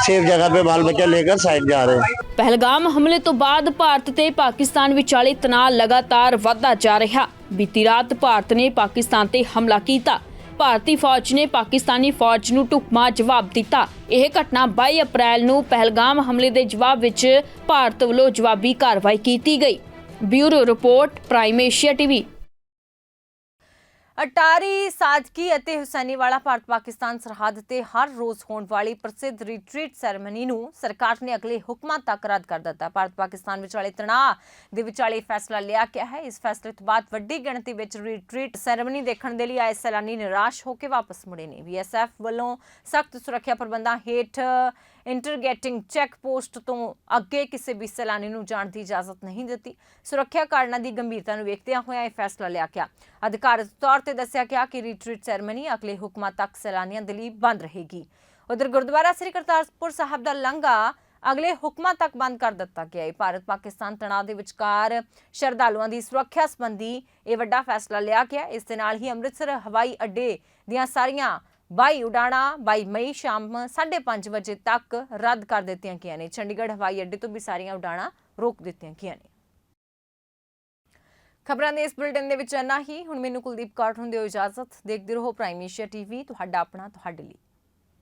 सेफ जगह पे बाल बच्चा लेकर साइड जा रहे हैं ਪਹਿਲਗਾਮ ਹਮਲੇ ਤੋਂ ਬਾਅਦ ਭਾਰਤ ਤੇ ਪਾਕਿਸਤਾਨ ਵਿਚਾਲੇ ਤਣਾਅ ਲਗਾਤਾਰ ਵਧਦਾ ਜਾ ਰਿਹਾ ਬੀਤੀ ਰਾਤ ਭਾਰਤ ਨੇ ਪਾਕਿਸਤਾਨ ਤੇ ਹਮਲਾ ਕੀਤਾ ਭਾਰਤੀ ਫੌਜ ਨੇ ਪਾਕਿਸਤਾਨੀ ਫੌਜ ਨੂੰ ਢੁਕਮਾ ਜਵਾਬ ਦਿੱਤਾ ਇਹ ਘਟਨਾ 22 ਅਪ੍ਰੈਲ ਨੂੰ ਪਹਿਲਗਾਮ ਹਮਲੇ ਦੇ ਜਵਾਬ ਵਿੱਚ ਭਾਰਤ ਵੱਲੋਂ ਜਵਾਬੀ ਕਾਰਵਾਈ ਕੀਤੀ ਗਈ bureau report Prime Asia TV Attari Sadqi ਅਤੇ ਹੁਸੈਨੀਵਾਲਾ ਭਾਰਤ ਪਾਕਿਸਤਾਨ ਸਰਹੱਦ ਤੇ ਹਰ ਰੋਜ਼ ਹੋਣ ਵਾਲੀ ਪ੍ਰਸਿੱਧ ਰਿਟਰੀਟ ਸੈਰੇਮਨੀ ਨੂੰ ਸਰਕਾਰ ਨੇ ਅਗਲੇ ਹੁਕਮਾਂ ਤੱਕ ਰੱਦ ਕਰ ਦਿੱਤਾ। ਭਾਰਤ ਪਾਕਿਸਤਾਨ ਵਿਚਾਲੇ ਤਣਾਅ ਦੇ ਵਿਚਾਲੇ ਫੈਸਲਾ ਲਿਆ ਗਿਆ ਹੈ। ਇਸ ਫੈਸਲੇ ਤੋਂ ਬਾਅਦ ਵੱਡੀ ਗਿਣਤੀ ਵਿੱਚ ਰਿਟਰੀਟ ਸੈਰੇਮਨੀ ਦੇਖਣ ਦੇ ਲਈ ਆਏ ਸੈਲਾਨੀ ਨਿਰਾਸ਼ ਹੋ ਕੇ ਵਾਪਸ ਮੁੜੇ ਨੇ। ਬੀਐਸਐਫ ਵੱਲੋਂ ਸਖਤ ਸੁਰੱਖਿਆ ਪ੍ਰਬੰਧਾਂ ਹੇਠ ਇੰਟਰਗੇਟਿੰਗ ਚੈੱਕ ਪੋਸਟ ਤੋਂ ਅੱਗੇ ਕਿਸੇ ਵੀ ਸੈਲਾਨੀ ਨੂੰ ਜਾਣ ਦੀ ਇਜਾਜ਼ਤ ਨਹੀਂ ਦਿੱਤੀ। ਸੁਰੱਖਿਆ ਕਾਰਨਾਂ ਦੀ ਗੰਭੀਰਤਾ ਨੂੰ ਵੇਖਦਿਆਂ ਹੋਇਆ ਇਹ ਫੈਸਲਾ ਲਿਆ ਗਿਆ। ਅਧਿਕਾਰਤ ਤੌਰ ਤੇ ਦੱਸਿਆ ਗਿਆ ਕਿ ਰਿਟਰੀਟ ਸੈਰੇਮਨੀ ਅਗਲੇ ਹੁਕਮਾਂ ਤੱਕ ਸੈਲਾਨੀਆਂ ਦੇ ਲਈ ਬੰਦ ਰਹੇਗੀ। ਉਧਰ ਗੁਰਦੁਆਰਾ ਸ੍ਰੀ ਕਰਤਾਰਪੁਰ ਸਾਹਿਬ ਦਾ ਲੰਗਾ ਅਗਲੇ ਹੁਕਮਾਂ ਤੱਕ ਬੰਦ ਕਰ ਦਿੱਤਾ ਗਿਆ ਹੈ। ਭਾਰਤ ਪਾਕਿਸਤਾਨ ਤਣਾਅ ਦੇ ਵਿਚਕਾਰ ਸ਼ਰਧਾਲੂਆਂ ਦੀ ਸੁਰੱਖਿਆ ਸੰਬੰਧੀ ਇਹ ਵੱਡਾ ਫੈਸਲਾ ਲਿਆ ਗਿਆ। ਇਸ ਦੇ ਨਾਲ ਹੀ ਅੰਮ੍ਰਿਤਸਰ ਹਵਾਈ ਅੱਡੇ ਦੀਆਂ ਸਾਰੀਆਂ 22 ਉਡਾਣਾਂ 22 ਮਈ ਸ਼ਾਮ 5:30 ਵਜੇ ਤੱਕ ਰੱਦ ਕਰ ਦਿੱਤੀਆਂ ਗਈਆਂ ਨੇ। ਚੰਡੀਗੜ੍ਹ, ਹਵਾਈ ਅੱਡੇ ਤੋਂ ਵੀ ਸਾਰੀਆਂ ਉਡਾਣਾਂ ਰੋਕ ਦਿੱਤੀਆਂ ਗਈਆਂ ਨੇ। ਖਬਰਾਂ ਦੇ ਇਸ ਬੁਲੇਟਿਨ ਦੇ ਵਿੱਚ ਇੰਨਾ ਹੀ। ਹੁਣ ਮੈਨੂੰ ਕੁਲਦੀਪ ਕੌਰ ਹੁੰਦੇ ਹੋ ਇਜਾਜ਼ਤ। ਦੇਖਦੇ ਰਹੋ ਪ੍ਰਾਈਮ ਏਸ਼ੀਆ ਟੀਵੀ, ਤੁਹਾਡਾ ਆਪਣਾ, ਤੁਹਾਡੇ ਲਈ।